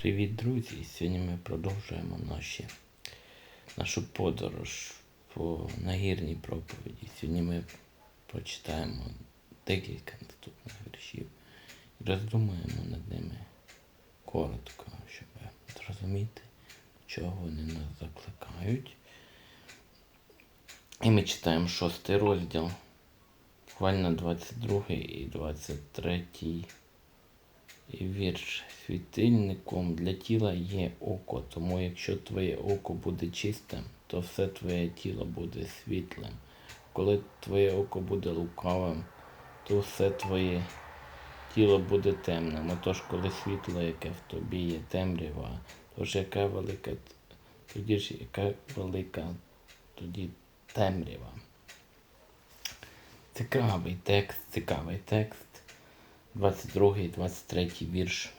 Привіт, друзі! Сьогодні ми продовжуємо наші, нашу подорож по нагірній проповіді. Сьогодні ми прочитаємо декілька наступних віршів і роздумаємо над ними коротко, щоб зрозуміти, чого вони нас закликають. І ми читаємо шостий розділ, буквально 22 і 23 і вірш світильником для тіла є око, тому якщо твоє око буде чистим, то все твоє тіло буде світлим. Коли твоє око буде лукавим, то все твоє тіло буде темним. Отож, коли світло, яке в тобі є темрява, то ж яка велика, тоді ж яка велика тоді темрява. Цікавий текст, цікавий текст. 22 і 23 вірш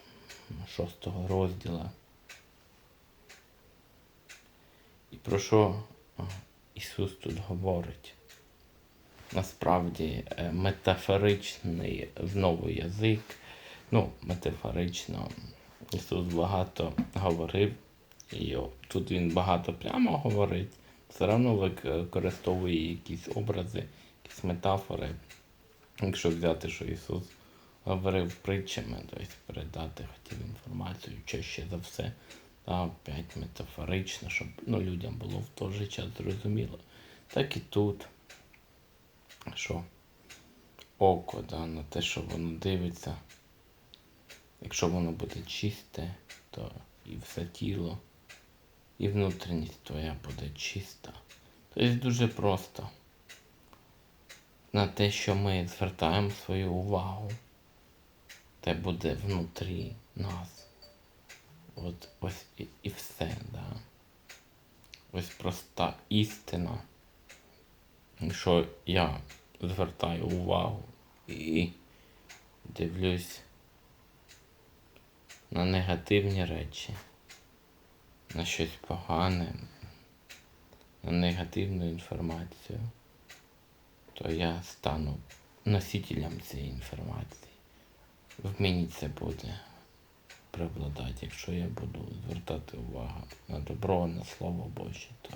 6 розділа. І про що Ісус тут говорить? Насправді е, метафоричний знову язик. Ну, метафорично Ісус багато говорив, і тут Він багато прямо говорить, все одно використовує якісь образи, якісь метафори. Якщо взяти, що Ісус говорив притчами, тобто передати хотів інформацію чаще за все. Та опять метафорично, щоб ну, людям було в той же час зрозуміло. Так і тут, що око, да, на те, що воно дивиться, якщо воно буде чисте, то і все тіло, і внутрішність твоя буде чиста. Тобто дуже просто на те, що ми звертаємо свою увагу те буде внутрі нас. От ось і, все, да. Ось проста істина. Що я звертаю увагу і дивлюсь на негативні речі, на щось погане, на негативну інформацію, то я стану носителем цієї інформації в мені це буде преобладати. Якщо я буду звертати увагу на добро, на слово Боже, то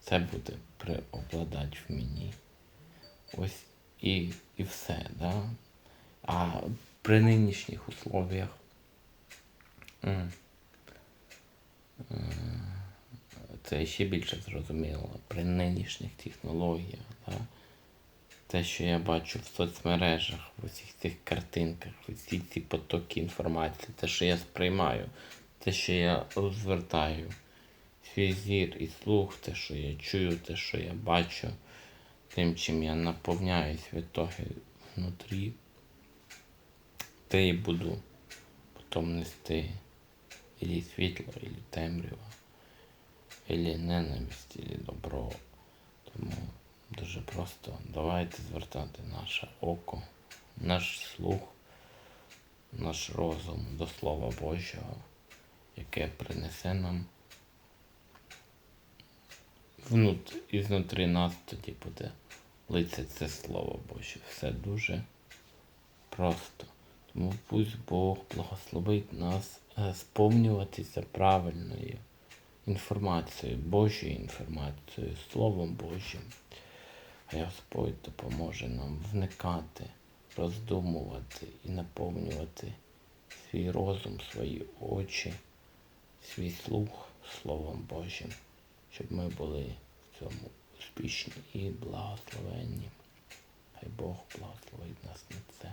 це буде преобладати в мені. Ось і і все. Да? А при нинішніх условіях це ще більше зрозуміло. При нинішніх технологіях. Те, що я бачу в соцмережах, в усіх цих картинках, в усі ці потоки інформації, те, що я сприймаю, те, що я звертаю, свій зір і слух, те, що я чую, те, що я бачу, тим, чим я наповняюсь від того внутрі, те і буду потім нести ілі світло, ілі темрява, ілі ненависть, ілі добро. Тому Дуже просто давайте звертати наше око, наш слух, наш розум до Слова Божого, яке принесе нам внут, і знутрі нас тоді буде лице це Слово Боже. Все дуже просто. Тому пусть Бог благословить нас е, сповнюватися правильною інформацією, Божою інформацією, Словом Божим. Хай Господь допоможе нам вникати, роздумувати і наповнювати свій розум, свої очі, свій слух Словом Божим, щоб ми були в цьому успішні і благословенні. Хай Бог благословить нас на це.